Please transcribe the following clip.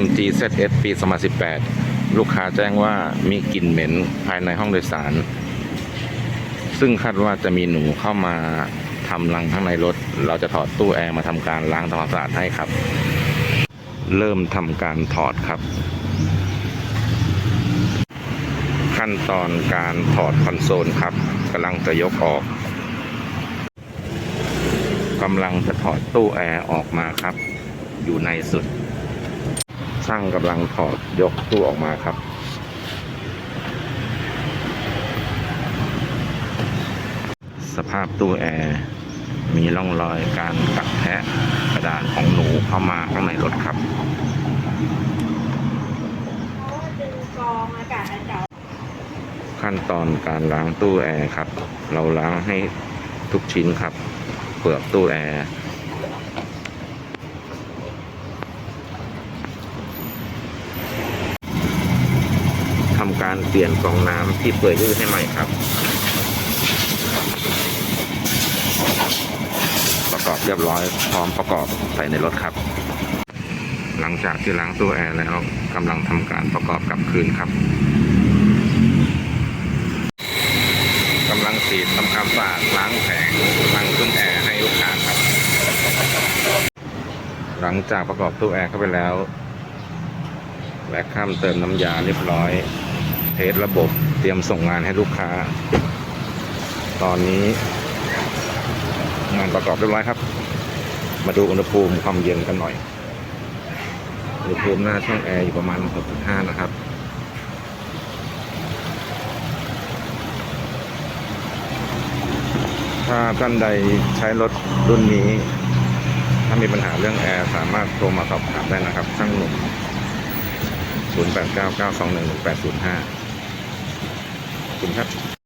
MG ZS ปี 2018 ลูกค้าแจ้งว่ามีกลิ่นเหม็นภายในห้องโดยสาร ซึ่งคาดว่าจะมีหนูเข้ามาทำรังข้างในรถ เราจะถอดตู้แอร์มาทำการล้างทำความสะอาดให้ครับ เริ่มทำการถอดครับ ขั้นตอนการถอดคอนโซลครับกำลังจะยกออกกำลังจะถอดตู้แอร์ออกมาครับ อยู่ในสุด ช่างกำลังถอดยกตู้ออกมาครับ สภาพตู้แอร์มีร่องรอยการกัดแทะกระดาษของหนูเข้ามาข้างในรถครับขั้นตอนการล้างตู้แอร์ครับ เราล้างให้ทุกชิ้นครับ เปลือกตู้แอร์ การเปลี่ยนกรองน้ำที่เปื่อยยืดให้ใหม่ครับ ประกอบเรียบร้อยพร้อมประกอบใส่ในรถครับ หลังจากที่ล้างตู้แอร์แล้วกำลังทำการประกอบกลับคืนครับกำลังฉีดทำความสะอาดล้างแผงล้างตู้แอร์ให้ลูกค้าครับ หลังจากประกอบตู้แอร์เข้าไปแล้วแวะข้ามเติมน้ำยาเรียบร้อย เทสระบบเตรียมส่งงานให้ลูกค้า ตอนนี้ งานประกอบเรียบร้อยครับ มาดูอุณหภูมิความเย็นกันหน่อย อุณหภูมิหน้าช่องแอร์อยู่ประมาณ 6.5 นะครับถ้าท่านใดใช้รถรุ่นนี้ ถ้ามีปัญหาเรื่องแอร์สามารถโทรมาสอบถามได้นะครับช่างหนุ่ม 0899211805 ขอบคุณครับ